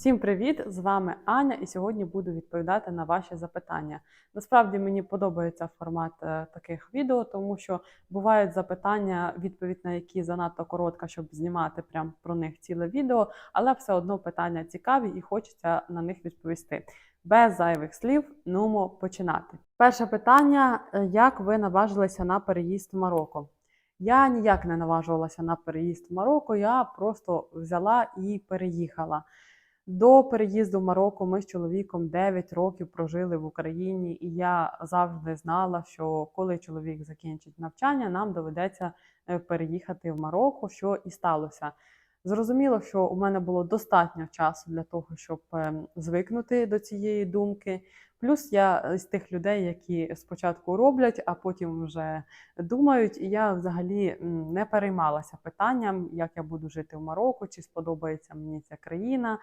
Всім привіт! З вами Аня, і сьогодні буду відповідати на ваші запитання. Насправді мені подобається формат е, таких відео, тому що бувають запитання, відповідь на які занадто коротка, щоб знімати прям про них ціле відео, але все одно питання цікаві і хочеться на них відповісти. Без зайвих слів, нумо починати. Перше питання: е, як ви наважилися на переїзд в Марокко? Я ніяк не наважувалася на переїзд в Марокко, я просто взяла і переїхала. До переїзду в Марокко ми з чоловіком 9 років прожили в Україні, і я завжди знала, що коли чоловік закінчить навчання, нам доведеться е, переїхати в Марокко, що і сталося. Зрозуміло, що у мене було достатньо часу для того, щоб ем, звикнути до цієї думки. Плюс я з тих людей, які спочатку роблять, а потім вже думають. І я взагалі не переймалася питанням, як я буду жити в Марокко, чи сподобається мені ця країна.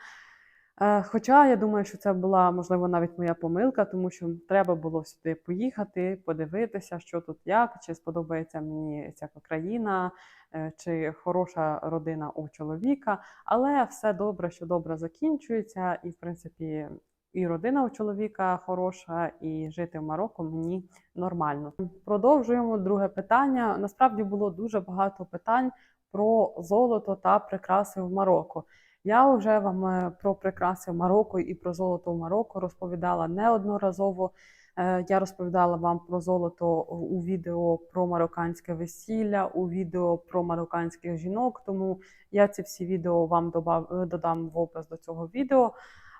Е, Хоча я думаю, що це була можливо навіть моя помилка, тому що треба було сюди поїхати, подивитися, що тут як, чи сподобається мені ця країна, е, чи хороша родина у чоловіка. Але все добре, що добре закінчується, і в принципі. І родина у чоловіка хороша, і жити в Марокко мені нормально. Продовжуємо друге питання. Насправді було дуже багато питань про золото та прикраси в Марокко. Я вже вам е, про прикраси в Марокко і про золото в Марокко розповідала неодноразово. Е, Я розповідала вам про золото у відео про марокканське весілля, у відео про марокканських жінок. Тому я ці всі відео вам добав- додам в опис до цього відео.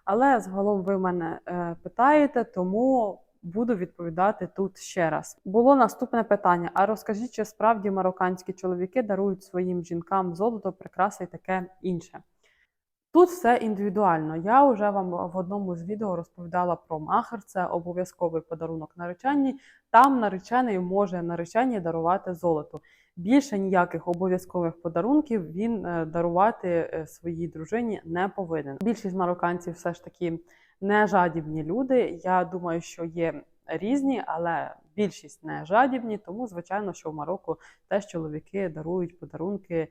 Але загалом ви мене е, питаєте, тому буду відповідати тут ще раз. Було наступне питання: а розкажіть, чи справді марокканські чоловіки дарують своїм жінкам золото, прикраси і таке інше? Тут все індивідуально. Я вже вам в одному з відео розповідала про махер, це обов'язковий подарунок нареченні. Там наречений може нареченій дарувати золото. Більше ніяких обов'язкових подарунків він е, дарувати е, своїй дружині не повинен. Більшість марокканців все ж таки не жадібні люди. Я думаю, що є різні, але більшість не жадібні. Тому, звичайно, що в Марокко теж чоловіки дарують подарунки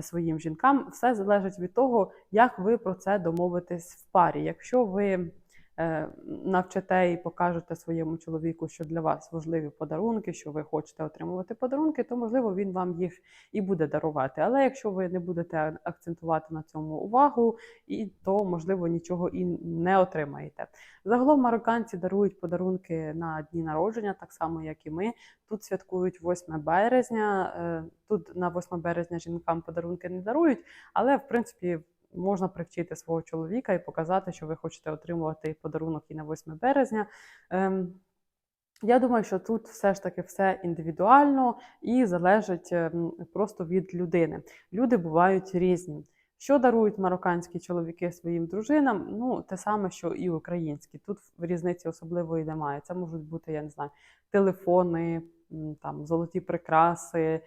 своїм жінкам. Все залежить від того, як ви про це домовитесь в парі. Якщо ви навчите і покажете своєму чоловіку, що для вас важливі подарунки, що ви хочете отримувати подарунки, то можливо він вам їх і буде дарувати. Але якщо ви не будете акцентувати на цьому увагу, і то можливо нічого і не отримаєте. Загалом марокканці дарують подарунки на дні народження, так само як і ми. Тут святкують 8 березня. е, Тут на 8 березня жінкам подарунки не дарують, але в принципі можна привчити свого чоловіка і показати, що ви хочете отримувати подарунок і на 8 березня. Ем, Я думаю, що тут все ж таки все індивідуально і залежить ем, просто від людини. Люди бувають різні. Що дарують марокканські чоловіки своїм дружинам? Ну, те саме, що і українські. Тут різниці особливої немає. Це можуть бути, я не знаю, телефони, там, золоті прикраси,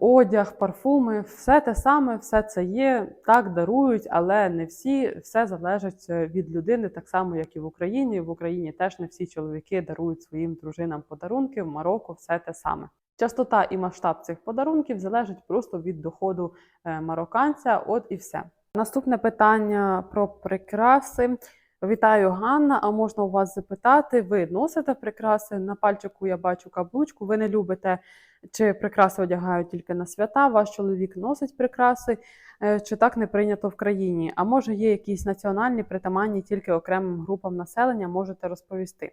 одяг, парфуми, все те саме, все це є. Так дарують, але не всі. Все залежить е, від людини, так само, як і в Україні. В Україні теж не всі чоловіки дарують своїм дружинам подарунки. В Марокко все те саме. Частота і масштаб цих подарунків залежить просто від доходу е, марокканця. От і все. Наступне питання про прикраси. Вітаю, Ганна. А можна у вас запитати? Ви носите прикраси? На пальчику я бачу каблучку. Ви не любите, чи прикраси одягають тільки на свята? Ваш чоловік носить прикраси, Е, чи так не прийнято в країні? А може є якісь національні притаманні тільки окремим групам населення? Можете розповісти.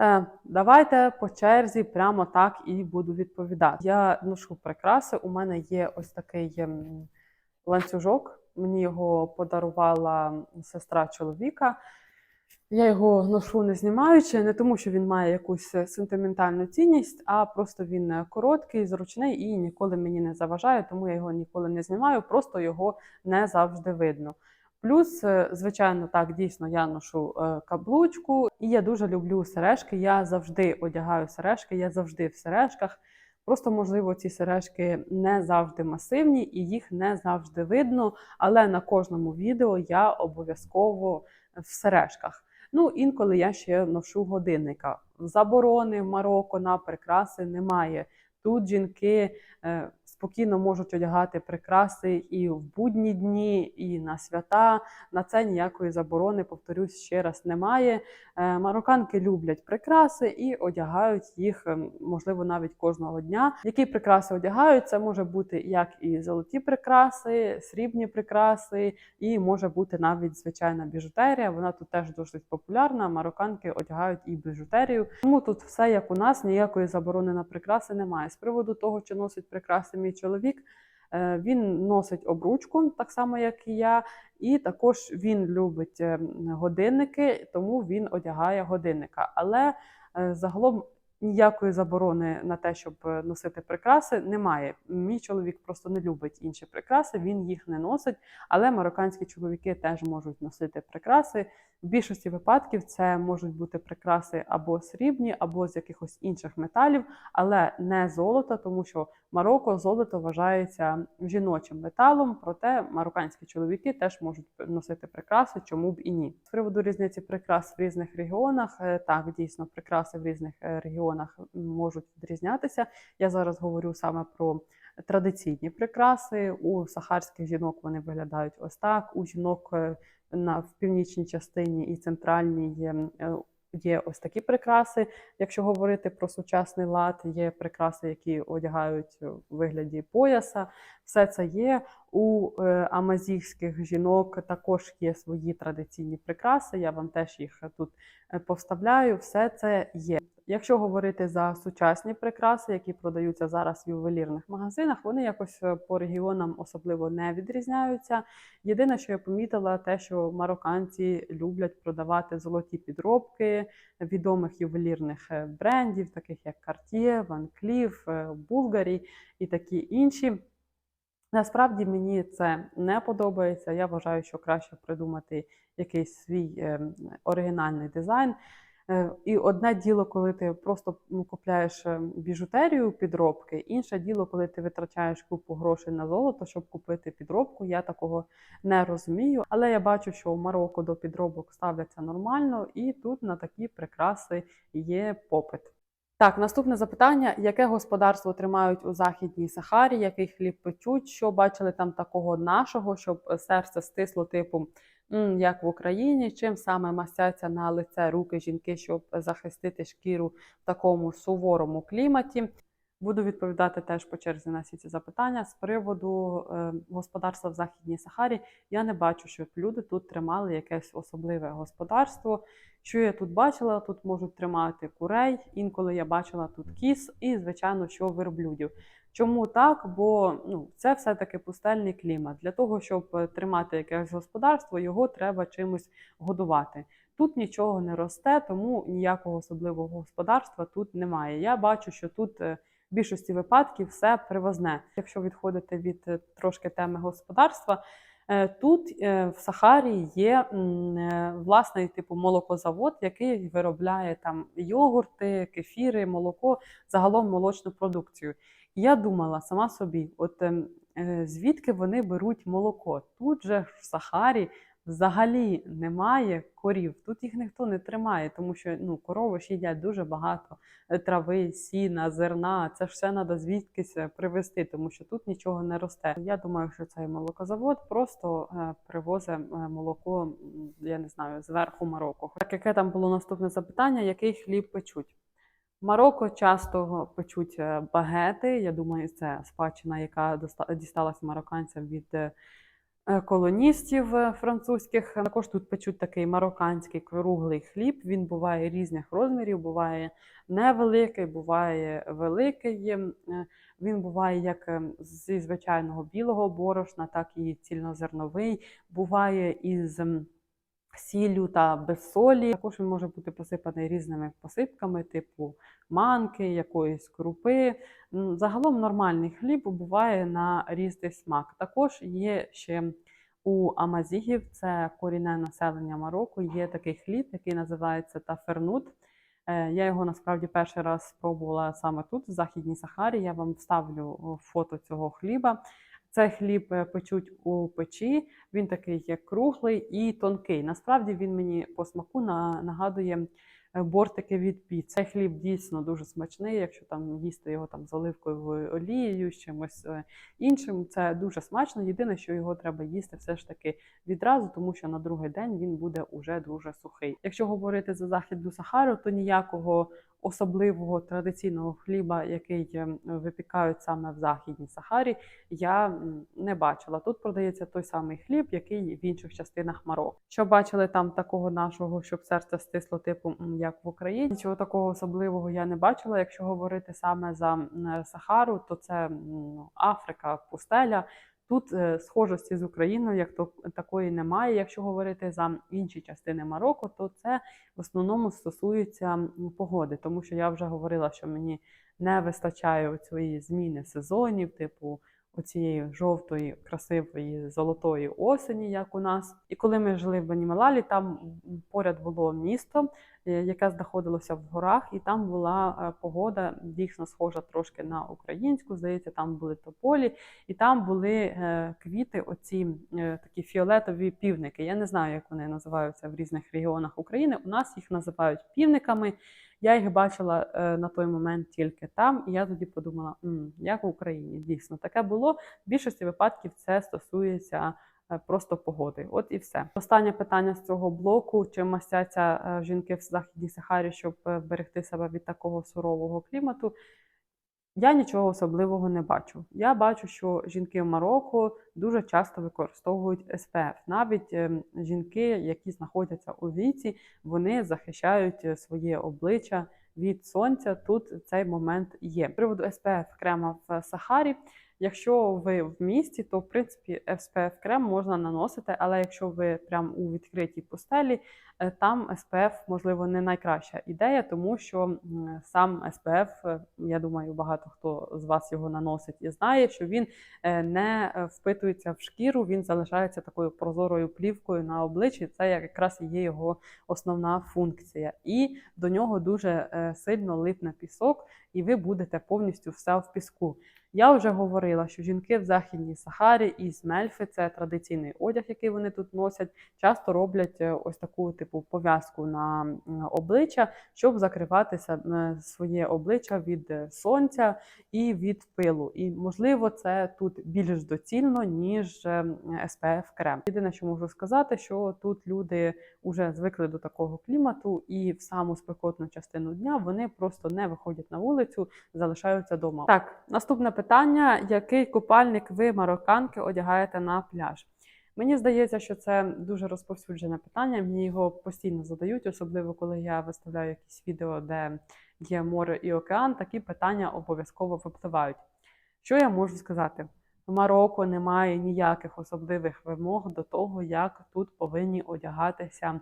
Е, Давайте по черзі прямо так і буду відповідати. Я ношу прикраси. У мене є ось такий ем, ланцюжок. Мені його подарувала сестра чоловіка. Я його ношу не знімаючи, не тому, що він має якусь е, сентиментальну цінність, а просто він е, короткий, зручний і ніколи мені не заважає, тому я його ніколи не знімаю, просто його не завжди видно. Плюс, е, звичайно, так, дійсно, я ношу каблучку, і я дуже люблю сережки. Я завжди одягаю сережки, я завжди в сережках. Просто, можливо, ці сережки не завжди масивні і їх не завжди видно. Але на кожному відео я обов'язково в сережках. Ну, інколи я ще ношу годинника. Заборони в Марокко на прикраси немає. Тут жінки е, спокійно можуть одягати прикраси і в будні дні, і на свята. На це ніякої заборони, повторюсь ще раз, немає. Е, Марокканки люблять прикраси і одягають їх, ем, можливо, навіть кожного дня. Які прикраси одягають? Це може бути як і золоті прикраси, срібні прикраси, і може бути навіть звичайна біжутерія. Вона тут теж досить популярна. Марокканки одягають і біжутерію. Тому тут все як у нас, ніякої заборони на прикраси немає. З приводу того, чи носить прикраси мій чоловік. е, Він носить обручку, так само як і я, і також він любить е, годинники, тому він одягає годинника. Але е, загалом ніякої заборони на те, щоб е, носити прикраси, немає. Мій чоловік просто не любить інші прикраси, він їх не носить. Але марокканські чоловіки теж можуть носити прикраси. В більшості випадків це можуть бути прикраси або срібні, або з якихось інших металів, але не золото, тому що Марокко золото вважається жіночим металом. Проте марокканські чоловіки теж можуть носити прикраси, чому б і ні. З приводу різниці прикрас в різних регіонах, е, так дійсно прикраси в різних е, регіонах можуть відрізнятися. Я зараз говорю саме про традиційні прикраси. У сахарських жінок вони виглядають ось так. У жінок е, на в північній частині і центральній є, е, є ось такі прикраси. Якщо говорити про сучасний лад, є прикраси, які одягають у вигляді пояса. Все це є. У е, амазігських жінок також є свої традиційні прикраси. Я вам теж їх тут повставляю. Все це є. Якщо говорити за сучасні прикраси, які продаються зараз в ювелірних магазинах, вони якось е, по регіонам особливо не відрізняються. Єдине, що я помітила, те, що марокканці люблять продавати золоті підробки відомих ювелірних е, брендів, таких як Cartier, Van Cleef, е, Bulgari і такі інші. Насправді мені це не подобається. Я вважаю, що краще придумати якийсь свій е, оригінальний дизайн. Е, І одне діло, коли ти просто ну, купляєш е, біжутерію підробки, інше діло, коли ти витрачаєш купу грошей на золото, щоб купити підробку. Я такого не розумію. Але я бачу, що в Марокко до підробок ставляться нормально, і тут на такі прикраси є попит. Так, наступне запитання: яке господарство тримають у Західній Сахарі, який хліб печуть? Що бачили там такого нашого, щоб серце стисло, типу, «М, як в Україні, чим саме мастяться на лице руки жінки, щоб захистити шкіру в такому суворому кліматі? Буду відповідати теж по черзі на всі ці запитання. З приводу е, господарства в Західній Сахарі я не бачу, щоб люди тут тримали якесь особливе господарство. Що я тут бачила? Тут можуть тримати курей, інколи я бачила тут кіз і, звичайно, що верблюдів. Чому так? Бо ну, це все-таки пустельний клімат. Для того, щоб е, тримати якесь господарство, його треба чимось годувати. Тут нічого не росте, тому ніякого особливого господарства тут немає. Я бачу, що тут е, в більшості випадків все привозне. Якщо відходити від е, трошки теми господарства, тут в Сахарі є власний типу молокозавод, який виробляє там йогурти, кефіри, молоко, загалом молочну продукцію. Я думала сама собі, от ем, е, звідки вони беруть молоко? Тут же в Сахарі взагалі немає корів. Тут їх ніхто не тримає, тому що ну, корови ж їдять дуже багато е, трави, сіна, зерна. Це ж все треба звідкись е, привезти, тому що тут нічого не росте. Я думаю, що цей молокозавод просто привозить молоко, я не знаю, зверху Марокко. Так, яке там було наступне запитання, який хліб печуть? Марокко часто печуть е, багети. Я думаю, це спадщина, яка дісталася марокканцям від е, колоністів е, французьких. Також тут печуть такий марокканський круглий хліб. Він буває різних розмірів, буває невеликий, буває великий. Він буває як е, зі звичайного білого борошна, так і цільнозерновий. Буває із сіллю та без солі. Також він може бути посипаний різними посипками, типу манки, якоїсь крупи. Загалом нормальний хліб буває на різний смак. Також є ще у амазігів, це корінне населення Марокко, є такий хліб, який називається тафернут. Е, Я його насправді перший раз спробувала саме тут, в Західній Сахарі. Я вам вставлю фото цього хліба. Цей хліб е, печуть у печі. Він такий є круглий і тонкий. Насправді він мені по смаку на- нагадує е, бортики від піц. Цей хліб дійсно дуже смачний. Якщо там їсти його там з оливковою олією, з чимось е, іншим, це дуже смачно. Єдине, що його треба їсти все ж таки відразу, тому що на другий день він буде уже дуже сухий. Якщо говорити за західну Сахару, то ніякого особливого традиційного хліба, який е, випікають саме в західній Сахарі, я не бачила. Тут продається той самий хліб, який в інших частинах Марокко. Що бачили там такого нашого, щоб серце стисло, типу як в Україні. Нічого такого особливого я не бачила. Якщо говорити саме за Сахару, то це ну, Африка, пустеля. Тут е, схожості з Україною як то такої немає. Якщо говорити за інші частини Марокко, то це в основному стосується погоди, тому що я вже говорила, що мені не вистачає цієї зміни сезонів, типу оцієї жовтої, красивої золотої осені, як у нас. І коли ми жили в Банімалалі, там поряд було місто, е, яке знаходилося в горах, і там була е, погода дійсно схожа трошки на українську. Здається, там були тополі, і там були е, квіти, оці такі фіолетові півники. Я не знаю, як вони називаються в різних регіонах України. У нас їх називають півниками. Я їх бачила е, на той момент тільки там, і я тоді подумала, «М, як в Україні дійсно таке було. В більшості випадків це стосується е, просто погоди. От і все. Останнє питання з цього блоку: чи мастяться е, жінки в західній Сахарі, щоб вберегти себе від такого сурового клімату? Я нічого особливого не бачу. Я бачу, що жінки в Марокко дуже часто використовують СПФ. Навіть ем, жінки, які знаходяться у віці, вони захищають е, своє обличчя від сонця. Тут цей момент є. З приводу СПФ крема в Сахарі. Якщо ви в місті, то в принципі SPF крем можна наносити, але якщо ви прям у відкритій пустелі, е, там SPF, можливо не найкраща ідея, тому що сам SPF, е, я думаю, багато хто з вас його наносить і знає, що він е, не е, впитується в шкіру, він залишається такою прозорою плівкою на обличчі. Це якраз є його основна функція. І до нього дуже е, сильно липне пісок, і ви будете повністю все в піску. Я вже говорила, що жінки в Західній Сахарі із Мельфи це традиційний одяг, який вони тут носять. Часто роблять е, ось таку типу пов'язку на обличчя, щоб закривати се- е, своє обличчя від е, сонця і від пилу. І можливо, це тут більш доцільно, ніж SPF крем. Єдине, що можу сказати, що тут люди вже звикли до такого клімату, і в саму спекотну частину дня вони просто не виходять на вулицю, залишаються вдома. Так, наступне питання: який купальник ви, марокканки, одягаєте на пляж? Мені здається, що це дуже розповсюджене питання. Мені його постійно задають, особливо коли я виставляю якісь відео, де є море і океан. Такі питання обов'язково випливають. Що я можу сказати? В Марокко немає ніяких особливих вимог до того, як тут повинні одягатися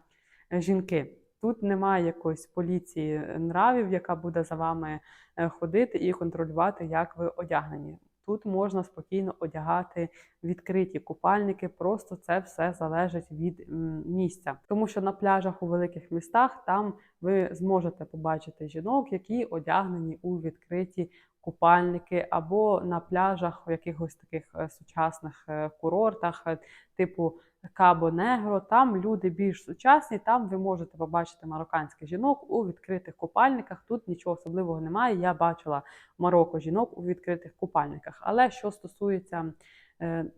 жінки. Тут немає якоїсь поліції нравів, яка буде за вами е, ходити і контролювати, як ви одягнені. Тут можна спокійно одягати відкриті купальники, просто це все залежить від місця. Тому що на пляжах у великих містах там ви зможете побачити жінок, які одягнені у відкриті купальники, або на пляжах у якихось таких е, сучасних е, курортах, е, типу Кабо Негро. Там люди більш сучасні. Там ви можете побачити марокканських жінок у відкритих купальниках. Тут нічого особливого немає. Я бачила в Марокко жінок у відкритих купальниках. Але що стосується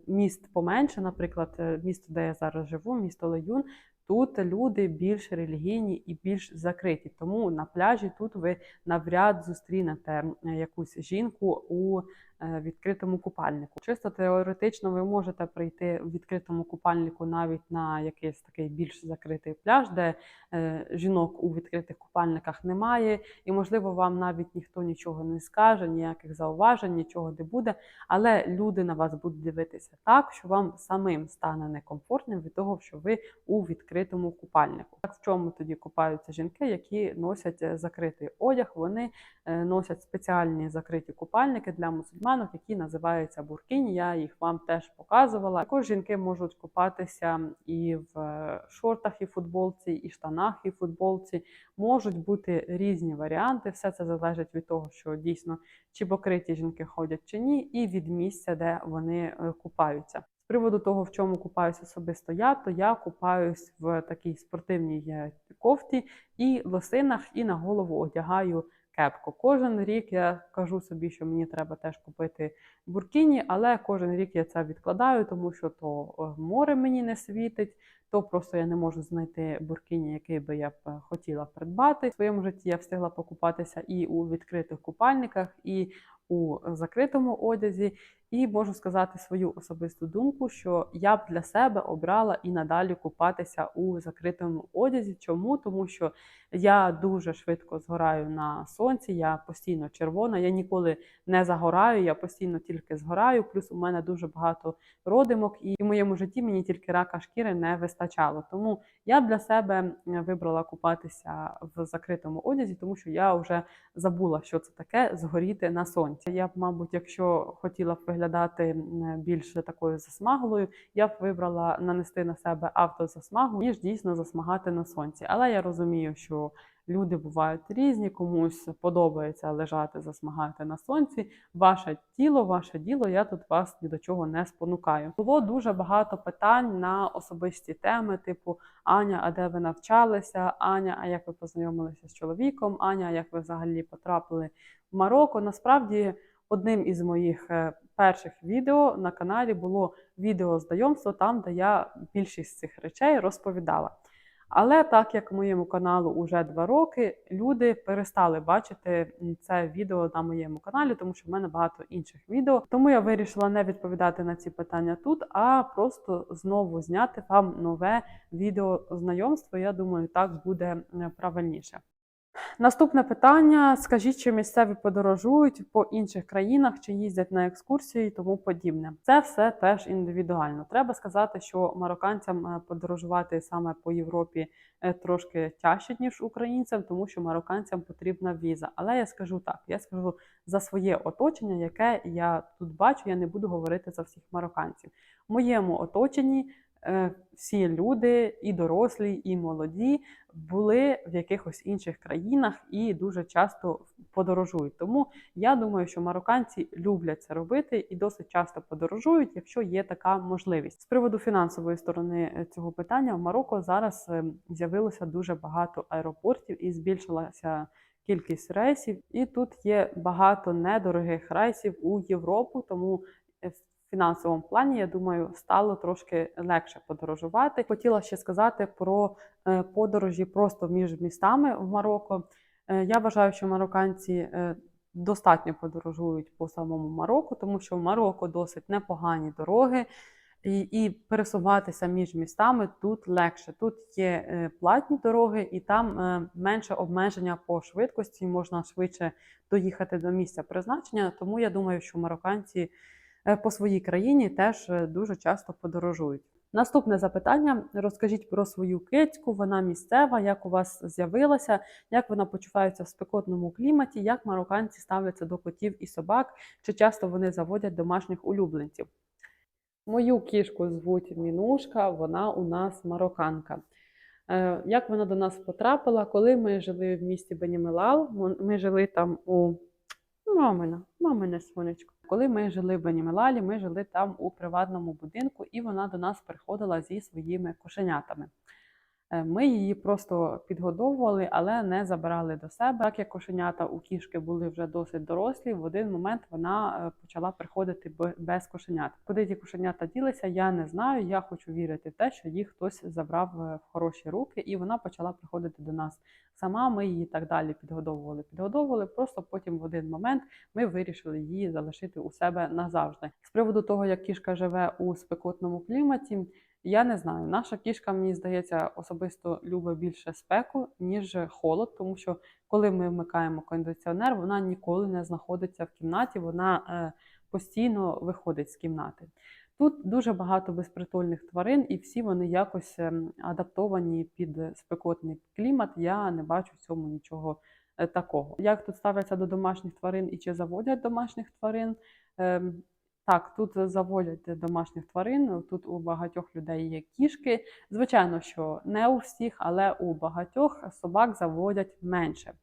міст поменше, наприклад, місто, де я зараз живу, місто Леюн. Тут люди більш релігійні і більш закриті. Тому на пляжі тут ви навряд зустрінете якусь жінку у відкритому купальнику. Чисто теоретично ви можете прийти в відкритому купальнику навіть на якийсь такий більш закритий пляж, де е, жінок у відкритих купальниках немає, і можливо вам навіть ніхто нічого не скаже, ніяких зауважень, нічого не буде. Але люди на вас будуть дивитися так, що вам самим стане некомфортним від того, що ви у відкритому купальнику. Так в чому тоді купаються жінки, які носять е, закритий одяг? Вони е, носять спеціальні закриті купальники для мусульманок, які називаються буркінь. Я їх вам теж показувала. Також жінки можуть купатися і в шортах, і футболці, і штанах, і футболці. Можуть бути різні варіанти. Все це залежить від того, що дійсно чи покриті жінки ходять чи ні, і від місця, де вони е, купаються. З приводу того, в чому купаюсь особисто я, то я купаюсь в такій спортивній е, кофті і лосинах, і на голову одягаю кепку. Кожен рік я кажу собі, що мені треба теж купити буркіні, але кожен рік я це відкладаю, тому що то е, море мені не світить, то просто я не можу знайти буркіні, який би я б е, хотіла придбати. В своєму житті я встигла покупатися і у відкритих купальниках, і у закритому одязі. І можу сказати свою особисту думку, що я б для себе обрала і надалі купатися у закритому одязі. Чому? Тому що я дуже швидко згораю на сонці, я постійно червона, я ніколи не загораю, я постійно тільки згораю. Плюс у мене дуже багато родимок, і в моєму житті мені тільки рака шкіри не вистачало. Тому я для себе вибрала купатися в закритому одязі, тому що я вже забула, що це таке згоріти на сонці. Я б, мабуть, якщо хотіла б виглядати більше такою засмаглою, я б вибрала нанести на себе автозасмагу, ніж дійсно засмагати на сонці. Але я розумію, що люди бувають різні, комусь подобається лежати, засмагати на сонці. Ваше тіло, ваше діло, я тут вас ні до чого не спонукаю. Було дуже багато питань на особисті теми, типу Аня, а де ви навчалися? Аня, а як ви познайомилися з чоловіком? Аня, як ви взагалі потрапили в Марокко? Насправді, одним із моїх е, перших відео на каналі було відео знайомство, там, де я більшість цих речей розповідала. Але так як моєму каналу вже два роки, люди перестали бачити це відео на моєму каналі, тому що в мене багато інших відео. Тому я вирішила не відповідати на ці питання тут, а просто знову зняти вам нове відео знайомство. Я думаю, так буде правильніше. Наступне питання: скажіть, чи місцеві подорожують по інших країнах, чи їздять на екскурсії і тому подібне. Це все теж індивідуально. Треба сказати, що марокканцям е, подорожувати саме по Європі е, трошки тяжче, ніж українцям, тому що марокканцям потрібна віза. Але я скажу так: я скажу за своє оточення, яке я тут бачу. Я не буду говорити за всіх марокканців. В моєму оточенні. Е, всі люди, і дорослі, і молоді, були в якихось інших країнах і дуже часто подорожують. Тому я думаю, що марокканці люблять це робити і досить часто подорожують, якщо є така можливість. З приводу фінансової сторони е, цього питання в Марокко зараз е, з'явилося дуже багато аеропортів і збільшилася. Кількість рейсів, і тут є багато недорогих рейсів у Європу, тому фінансовому плані, я думаю, стало трошки легше подорожувати. Хотіла ще сказати про е, подорожі просто між містами в Марокко. Е, я вважаю, що марокканці е, достатньо подорожують по самому Марокко, тому що в Марокко досить непогані дороги. І і пересуватися між містами тут легше. Тут є платні дороги, і там менше обмеження по швидкості, можна швидше доїхати до місця призначення. Тому я думаю, що марокканці по своїй країні теж е, дуже часто подорожують. Наступне запитання: розкажіть про свою кицьку, вона місцева, як у вас з'явилася, як вона почувається в спекотному кліматі, як марокканці ставляться до котів і собак, чи часто вони заводять домашніх улюбленців. Мою кішку звуть Мінушка, вона у нас марокканка. Е, як вона до нас потрапила, коли ми жили в місті Бенімелал, ми жили там у мамина, мамине сонечко. Коли ми жили в Бенімелалі, ми жили там у приватному будинку, і вона до нас приходила зі своїми кошенятами. Е, ми її просто підгодовували, але не забирали до себе. Так як кошенята у кішки були вже досить дорослі, в один момент вона е, почала приходити без кошенят. Куди ті кошенята ділися, я не знаю. Я хочу вірити в те, що їх хтось забрав е, в хороші руки, і вона почала приходити до нас сама. Ми її так далі підгодовували. Підгодовували. Просто потім в один момент ми вирішили її залишити у себе назавжди. З приводу того, як кішка живе у спекотному кліматі. Я не знаю. Наша кішка, мені здається, особисто любить більше спеку, ніж холод, тому що коли ми вмикаємо кондиціонер, вона ніколи не знаходиться в кімнаті, вона е, постійно виходить з кімнати. Тут дуже багато безпритульних тварин, і всі вони якось ем, адаптовані під спекотний клімат. Я не бачу в цьому нічого е, такого. Як тут ставляться до домашніх тварин і чи заводять домашніх тварин? Так, тут заводять домашніх тварин, тут у багатьох людей є кішки. Звичайно, що не у всіх, але у багатьох собак заводять менше.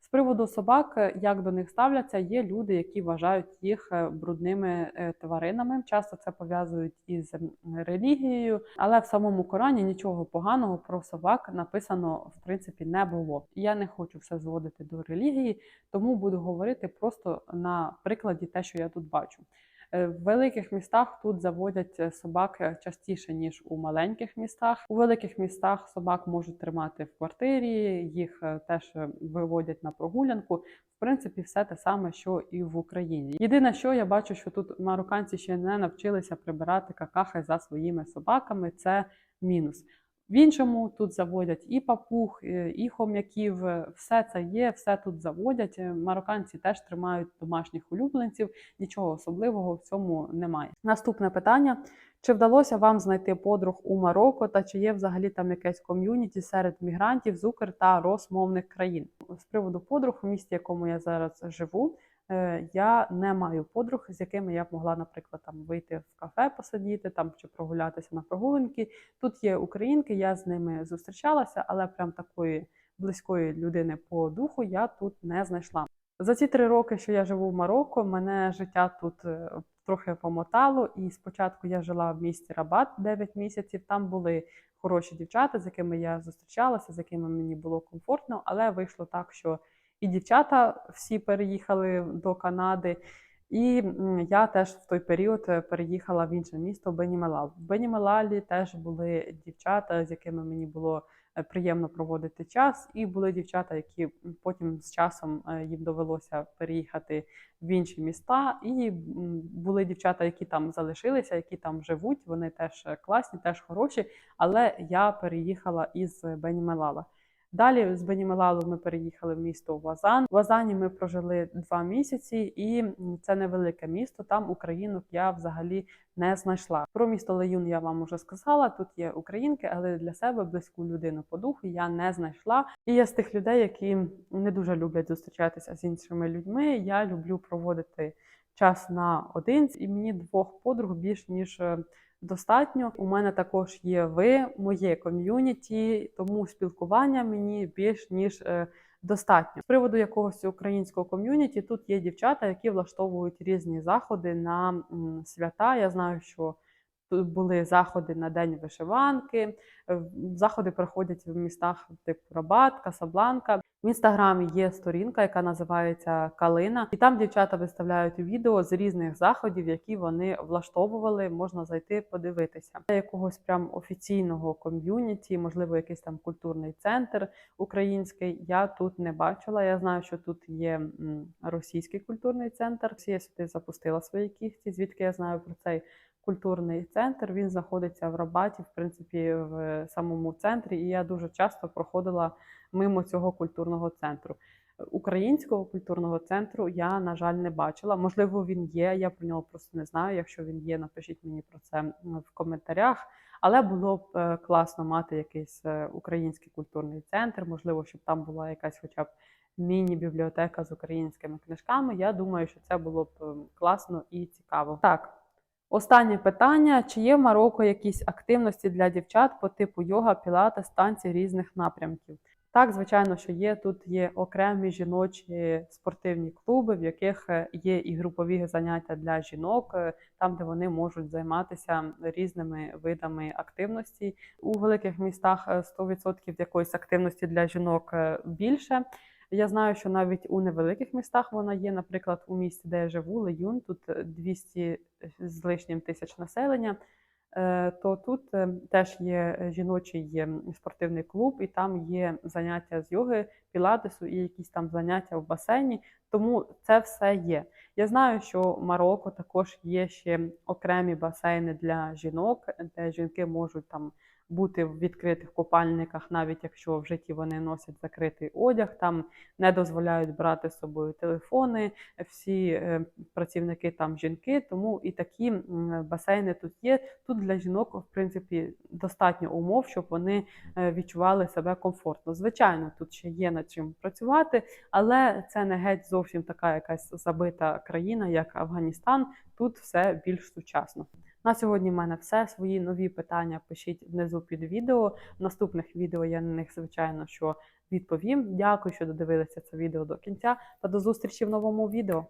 З приводу собак, як до них ставляться, є люди, які вважають їх е, брудними е, тваринами. Часто це пов'язують із релігією, але в самому Корані нічого поганого про собак написано в принципі не було. Я не хочу все зводити до релігії, тому буду говорити просто на прикладі те, що я тут бачу. Е, В великих містах тут заводять е, собак е, частіше, ніж у маленьких містах. У великих містах собак можуть тримати в квартирі, їх теж виводять на прогулянку. В принципі, все те саме, що і в Україні. Єдине, що я бачу, що тут марокканці ще не навчилися прибирати какахи за своїми собаками. Це мінус. В іншому тут заводять і папуг, і хом'яків. е, Все це є, все тут заводять. Е, Марокканці теж тримають домашніх улюбленців. Нічого особливого в цьому немає. Наступне питання: чи вдалося вам знайти подруг у Марокко, та чи є взагалі там якесь ком'юніті серед мігрантів з Укр та розмовних країн? З приводу подруг у місті, якому я зараз живу. Е, Я не маю подруг, з якими я б могла, наприклад, там вийти в кафе посидіти там чи прогулятися на прогулянки. Тут є українки, я з ними зустрічалася, але прям такої близької людини по духу я тут не знайшла. За ці три роки, що я живу в Марокко, мене життя тут е, трохи помотало. І спочатку я жила в місті Рабат 9 місяців. Там були хороші дівчата, з якими я зустрічалася, з якими мені було комфортно, але вийшло так, що і дівчата всі переїхали до Канади. І я теж в той період е, переїхала в інше місто Бенімелал. В Бенімелалі теж були дівчата, з якими мені було е, приємно проводити час, і були дівчата, які потім з часом е, їм довелося переїхати в інші міста. І були дівчата, які там залишилися, які там живуть. Вони теж класні, теж хороші. Але я переїхала із Бенімелала. Далі з Бенімелалу ми переїхали в місто Вазан. В Вазані ми прожили два місяці, і це невелике місто. Там українок я взагалі не знайшла. Про місто Леюн я вам уже сказала. Тут є українки, але для себе близьку людину по духу я не знайшла. І я з тих людей, які не дуже люблять зустрічатися з іншими людьми. Я люблю проводити час на один, і мені двох подруг більш ніж. Достатньо. У мене також є ви, моє ком'юніті, тому спілкування мені більш ніж е, достатньо. З приводу якогось українського ком'юніті тут є дівчата, які влаштовують різні заходи на свята. Я знаю, що тут були заходи на День вишиванки. Заходи проходять в містах типу Рабат, Касабланка. В інстаграмі є сторінка, яка називається Калина, і там дівчата виставляють відео з різних заходів, які вони влаштовували. Можна зайти подивитися. Якогось прям офіційного ком'юніті, можливо, якийсь там культурний центр український. Я тут не бачила. Я знаю, що тут є російський культурний центр. Я сюди запустила свої кігті, звідки я знаю про цей. Культурний центр він знаходиться в Рабаті, в принципі, в самому центрі, і я дуже часто проходила мимо цього культурного центру. Українського культурного центру я, на жаль, не бачила. Можливо, він є. Я про нього просто не знаю. Якщо він є, напишіть мені про це в коментарях. Але було б е, класно мати якийсь е, український культурний центр. Можливо, щоб там була якась, хоча б міні-бібліотека з українськими книжками. Я думаю, що це було б ем, класно і цікаво. Так. Останнє питання: чи є в Марокко якісь активності для дівчат по типу йога, пілатес, танці різних напрямків? Так, звичайно, що є. Тут є окремі жіночі спортивні клуби, в яких е, є і групові заняття для жінок, е, там, де вони можуть займатися різними видами активності. У великих містах е, 100% якоїсь активності для жінок е, більше. Я знаю, що навіть у невеликих містах вона є. Наприклад, у місті, де я живу, Леюн, тут е, 200 з лишнім тисяч населення. е, То тут е, теж є е, жіночий е, спортивний клуб, і там є заняття з йоги, пілатесу і якісь там заняття в басейні. Тому це все є. Я знаю, що в Марокко також є ще окремі басейни для жінок, де жінки можуть там бути в відкритих купальниках, навіть якщо в житті вони носять закритий одяг, там не дозволяють брати з собою телефони. Всі е, працівники там жінки, тому і такі басейни тут є. Тут для жінок, в принципі, достатньо умов, щоб вони е, відчували себе комфортно. Звичайно, тут ще є над чим працювати, але це не геть зовсім така якась забита країна, як Афганістан. Тут все більш сучасно. На сьогодні в мене все. Свої нові питання пишіть внизу під відео. В наступних відео я на них, звичайно, що відповім. Дякую, що додивилися це відео до кінця та до зустрічі в новому відео.